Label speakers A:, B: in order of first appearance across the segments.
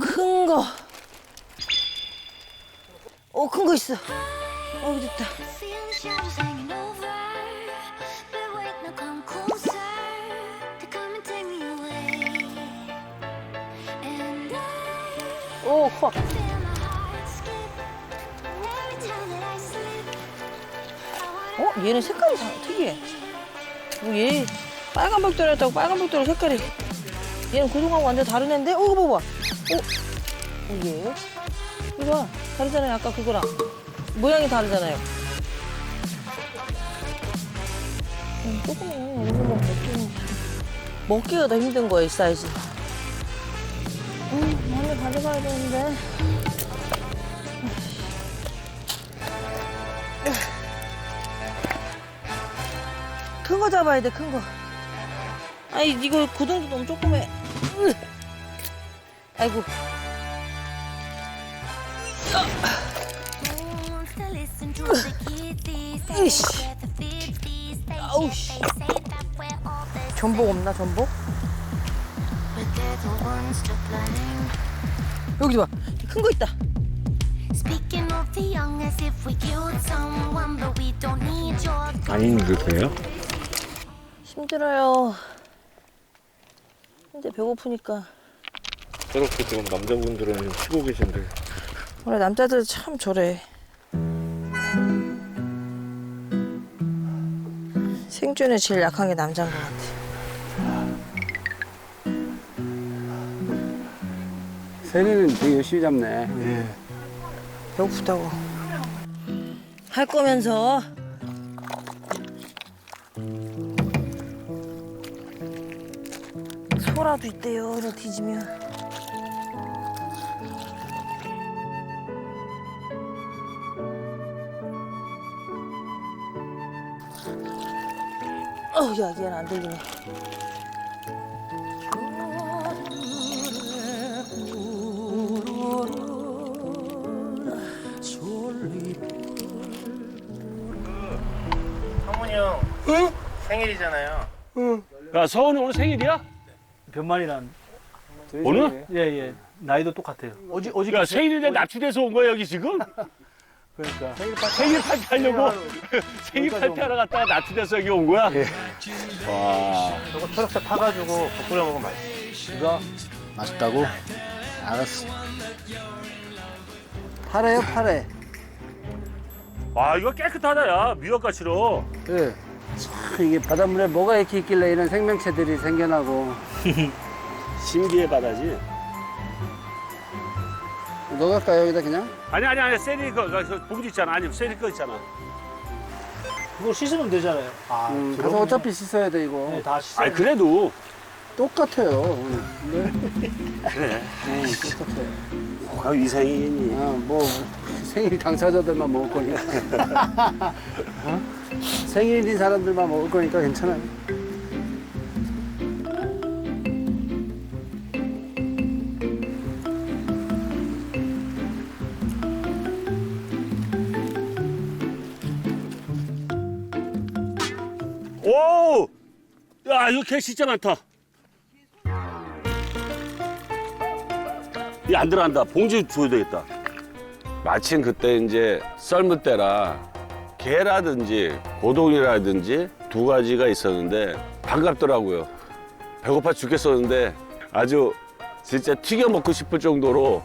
A: 큰 거. 오, 큰거 있어. 어, 됐다. 오, 커. 어? 얘는 색깔이 다 특이해. 어, 얘 빨간 벽돌이었다고 빨간 벽돌 색깔이. 얘는 그동안 완전 다른 애인데? 어, 봐봐. 어? 어, 얘? 이거 봐. 다르잖아요. 아까 그거랑. 모양이 다르잖아요. 음, 조금은 뭐 먹기, 먹기가 더 힘든 거야, 이 사이즈. 음, 많이 가져가야 되는데. 큰 거 잡아야 돼, 큰 거. 아이, 이거 고등도 너무 조그매. 으. 아이고.
B: wants to listen to the kids these days.
A: Ish.
B: Where the 50s they
A: Ouch.
B: say that we're all the
A: 전복 없나, 전복? 여기 봐. 큰 거 있다.
C: 안 힘드세요?
A: 힘들어요. 근데 배고프니까.
C: 저렇게 지금 남자분들은 쉬고 계신데
A: 원래 남자들 참 저래. 생존에 제일 약한 게 남자인 것 같아.
D: 세리는 되게 열심히 잡네.
A: 배고프다고. 할 거면서. 소라도 있대요. 이거 뒤지면. 어, 야, 얘는 안 들리네.
E: 성훈이 형 생일이잖아요.
F: 야, 서훈이 오늘 생일이야?
E: 변만이란
F: 오늘?
E: 예 예 나이도 똑같아요. 어제 어제
F: 야, 생일인데 납치돼서 온 거야, 여기 지금?
E: 그러니까
F: 생일 파티 하려고 생일 파티 하러 갔다가 납치돼서 여기 온 거야? 와.
E: 저거 트럭차 타가지고 국 끓여 먹으면 맛있어.
D: 이거 맛있다고? 알았어. 파래요, 파래.
F: 와, 이거 깨끗하다, 야. 미역가치로.
D: 예. 참 이게 바닷물에 뭐가 이렇게 있길래 이런 생명체들이 생겨나고.
F: 신기해 바다지.
D: 넣을까요, 여기다 그냥?
F: 아니, 아니, 아니, 세리 거, 그 봉지 있잖아. 아니, 세리 거 있잖아.
E: 그거 씻으면 되잖아요. 아,
D: 음, 가서 어차피 씻어야 돼, 이거.
E: 네, 다 씻어.
F: 아니, 그래도.
D: 똑같아요. 네.
F: 그래.
D: 네, 똑같아요.
F: 아, 이 생일이니.
D: 아, 뭐 생일 당사자들만 먹을 거니까. 어? 생일인 사람들만 먹을 거니까 괜찮아요.
F: 이거 개 진짜 많다. 이거 안 들어간다. 봉지 줘야 되겠다.
G: 마침 그때 이제 썰물 때라 게라든지 고동이라든지 두 가지가 있었는데 반갑더라고요. 배고파 죽겠었는데 아주 진짜 튀겨 먹고 싶을 정도로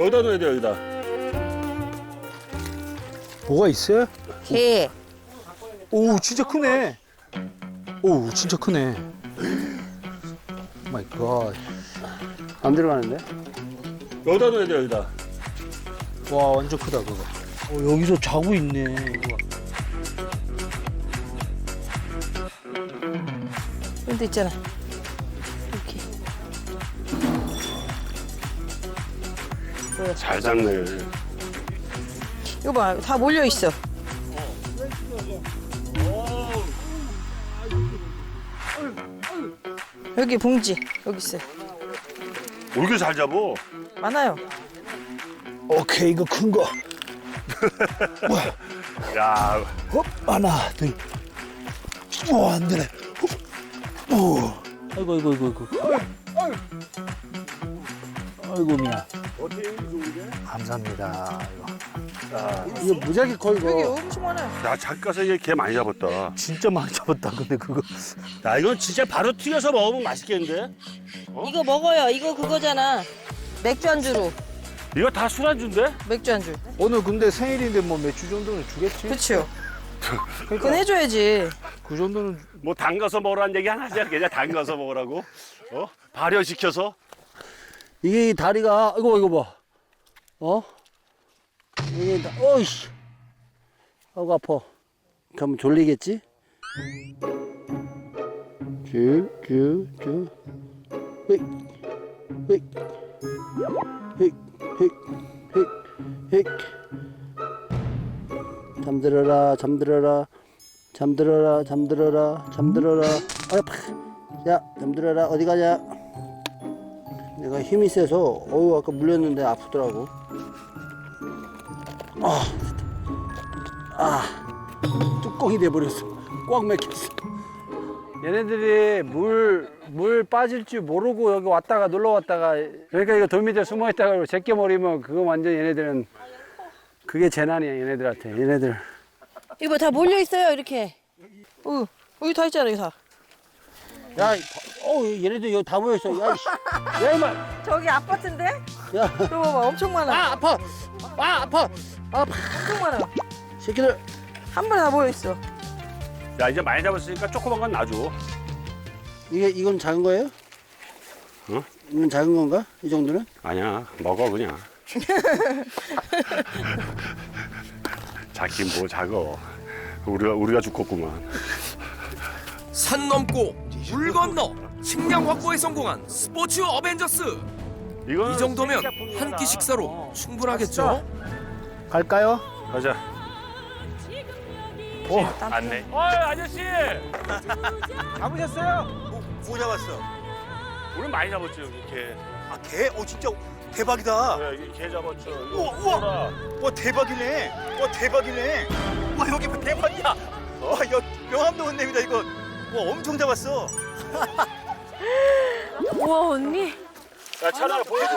F: 여기다 넣어야 돼, 여기다.
E: 뭐가 있어요?
A: 개.
E: 오 진짜 크네. 오 진짜 크네. 마이 갓.
D: 안 들어가는데?
F: 여기다 넣어야 돼, 여기다.
E: 와 완전 크다 그거. 어, 여기서 자고 있네.
A: 근데 있잖아. 이렇게.
F: 잘 잡네.
A: 이거 봐, 다 몰려 있어. 여기 봉지 여기 있어.
F: 요왜 이렇게 잘 잡어?
A: 많아요.
E: 오케이 이거 큰 거.
F: 야,
E: 어, 하나 둘. 어, 안 되네. 어. 아이고, 아이고, 아이고, 아이고. 아이고, 미안. 감사합니다. 이거.
D: 이거 무지하게 커
A: 여기
D: 이거.
A: 엄청 많아요.
G: 야 작가서 이게 개 많이 잡았다.
E: 진짜 많이 잡았다, 근데 그거.
F: 야 이건 진짜 바로 튀겨서 먹으면 맛있겠는데?
A: 이거 먹어요. 이거 그거잖아. 맥주 안주로.
F: 이거 다 술안주인데?
A: 맥주 안주.
E: 오늘 근데 생일인데 뭐몇주 정도는 주겠지?
A: 그렇죠. 그건 해줘야지.
E: 그 정도는
F: 뭐 담가서 먹으라는 얘기 하나 하지 않겠냐? 담가서 먹으라고? 어? 발효시켜서?
D: 이게 이 다리가 이거 이거 봐. 어? 이게 다, 어이씨. 아이고 아파. 그럼 졸리겠지? 쭉쭉쭉. 헤이 헤이 헤이 헤이 헤이 헤이. 잠들어라 잠들어라 잠들어라 잠들어라 잠들어라. 아파. 야 잠들어라 어디 가냐? 내가 힘이 세서 어우 아까 물렸는데 아프더라고. 아, 아 뚜껑이 돼버렸어. 꽉 막혔어.
H: 얘네들이 물, 물 빠질 줄 모르고 여기 왔다가 놀러 왔다가 그러니까 이거 돌 밑에 숨어 있다가 제껴버리면 그거 완전 얘네들은 그게 재난이야 얘네들한테 얘네들
A: 이거 다 몰려 있어요. 이렇게. 어, 여기 다 있잖아. 여기 다.
D: 야, 어 얘네들 여기 다 모여 있어. 야. 야 이만.
A: 저기 아파트인데?
D: 야,
A: 이거 봐봐. 엄청 많아.
D: 아 아파. 아 아파. 아파.
A: 엄청 많아.
D: 새끼들.
A: 한 번에 다 모여 있어.
F: 야 이제 많이 잡았으니까 조그만 건 놔줘.
D: 이게 이건 작은 거예요?
G: 어?
D: 이건 작은 건가? 이 정도는?
G: 아니야 먹어 그냥. 작긴 뭐 작어. 우리가 우리가 죽겠구만.
I: 산 넘고 물 건너 식량 확보에 성공한 스포츠 어벤져스
F: 이거는
I: 이 정도면. 한 끼 식사로 충분하겠죠?
E: 갈까요?
F: 가자. 오, 안내. 어, 아저씨.
E: 잡으셨어요?
J: 뭐 잡았어?
F: 오늘 많이 잡았죠, 여기 개.
J: 아, 개? 어, 진짜 대박이다.
F: 네, 개 잡았죠. 이거
J: 우와, 우와.
F: 보라.
J: 와, 대박이네. 와, 대박이네. 와, 여기 뭐 대박이야. 와, 여, 명함도 온냅니다, 이거. 와, 엄청 잡았어.
A: 우와, 언니.
F: 야, 차라리 보여줘.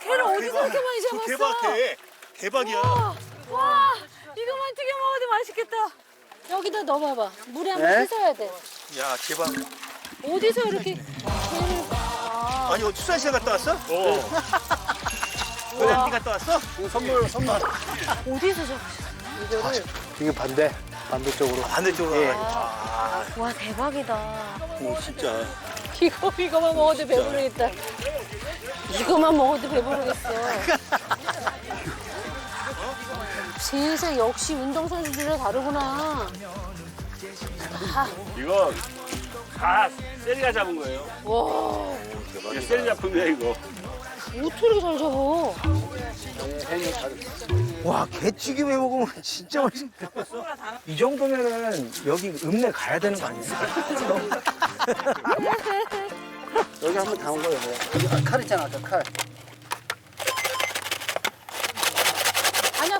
A: 걔를
J: 아,
A: 어디서. 이렇게 많이
J: 저
A: 잡았어?
J: 대박, 개. 대박이야.
A: 와, 이거만 튀겨 먹어도 맛있겠다. 여기다 넣어봐봐. 물에 한번
D: 네?
A: 씻어야 돼.
J: 야, 대박.
A: 어디서 이렇게 개를.
J: 아니, 어, 수산시장 갔다 왔어?
F: 어.
J: 고양이 갔다 왔어?
D: 선물 선물.
A: 어디서 저.
E: 이게 반대. 반대쪽으로.
J: 반대쪽으로.
E: 예.
J: 아,
A: 와, 대박이다.
J: 오, 진짜.
A: 이거, 이거만 먹어도 배부르겠다. 이거만 먹어도 배부르겠어. 세상 역시 운동선수들이 다르구나.
F: 이거 다 세리가 잡은 거예요.
A: 와,
F: 이게 세리 작품이야, 이거.
A: 어떻게 이렇게 잘 잡아?
E: 와, 개튀김 해 먹으면 진짜 맛있다. 이 정도면은 여기 읍내 가야 되는 거 아니야?
D: 여기 한번 담은 거예요. 여기 아, 칼 있잖아, 저 칼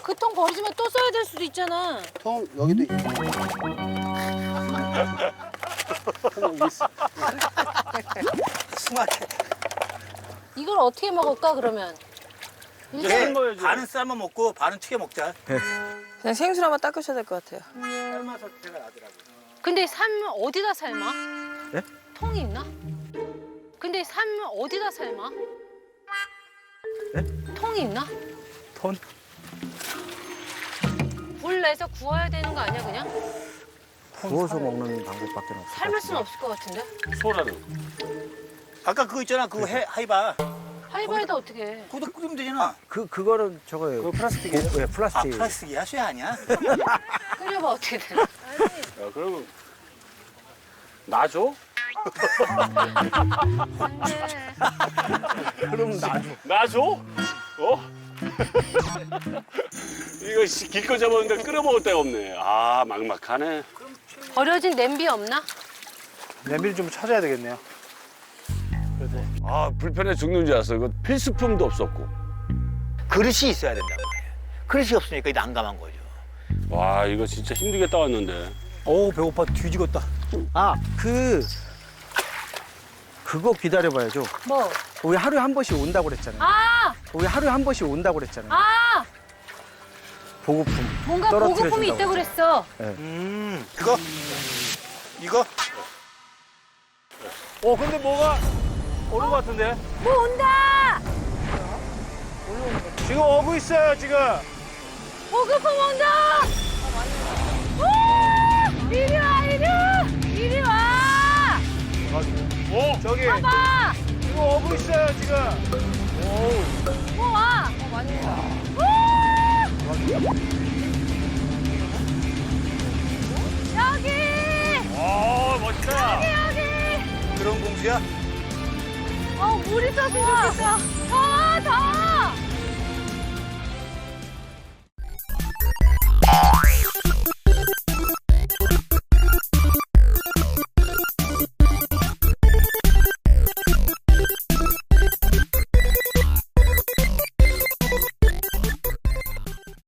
A: 그 통 버리지만 또 써야 될 수도 있잖아.
D: 통 여기도 있어. 통 여기 있어.
J: 스마트.
A: 이걸 어떻게 먹을까, 그러면?
J: 개,
F: 삶아야지.
J: 반은 삶아 먹고 반은 튀겨 먹자.
A: 그냥 생수를 한번 닦으셔야 될 것 같아요.
K: 근데 삶은 어디다 삶아?
E: 네?
K: 통이 있나? 근데 삶은 어디다 삶아?
E: 네?
K: 통이 있나?
E: 톤?
K: 불 내서 구워야 되는 거 아니야 그냥?
E: 구워서 먹는 방법밖에 없어.
K: 삶을 수는 없을 것 같은데?
F: 소라는.
J: 아까 그거 있잖아, 그거 해, 하이바.
K: 하이바이다 어떻게 해?
J: 그것도 끓이면 되잖아.
E: 그 그거는 저거예요. 그 플라스틱이에요? 네,
J: 아,
E: 플라스틱.
J: 플라스틱이야? 쇠 아니야?
K: 끓여봐 어떻게 되나?
F: 야, 그러면 놔줘?
E: 그럼 나줘.
F: 놔줘? 어? 이거 씨, 기껏 잡았는데 끓여 먹을 데가 없네. 아, 막막하네.
K: 버려진 냄비 없나?
E: 냄비를 좀 찾아야 되겠네요.
G: 아 불편해 죽는 줄 알았어. 이거 필수품도 없었고.
J: 그릇이 있어야 된단 말이에요. 그릇이 없으니까 이 난감한 거죠.
F: 와, 이거 진짜 힘들게 따왔는데.
L: 오 배고파 뒤지겠다. 아 그 그거 기다려봐야죠.
K: 뭐?
L: 우리 하루에 한 번씩 온다고 그랬잖아요.
K: 아!
L: 우리 하루에 한 번씩 온다고 그랬잖아요.
K: 아!
L: 보급품.
K: 뭔가
L: 떨어뜨려
K: 보급품이
L: 준다고.
K: 있다고 그랬어.
J: 음 그거 이거
E: 어 근데 뭐가 오는 것 같은데?
K: 뭐 온다!
E: 지금 오고 있어요 지금.
K: 보급품 온다! 봐봐!
E: 지금 오고 있어요 지금.
K: 뭐 와! 어, 많이 온다. 여기!
E: 오 멋지다.
K: 여기!
J: 그런 공주야?
K: 어, 물이 떴으면 좋겠다.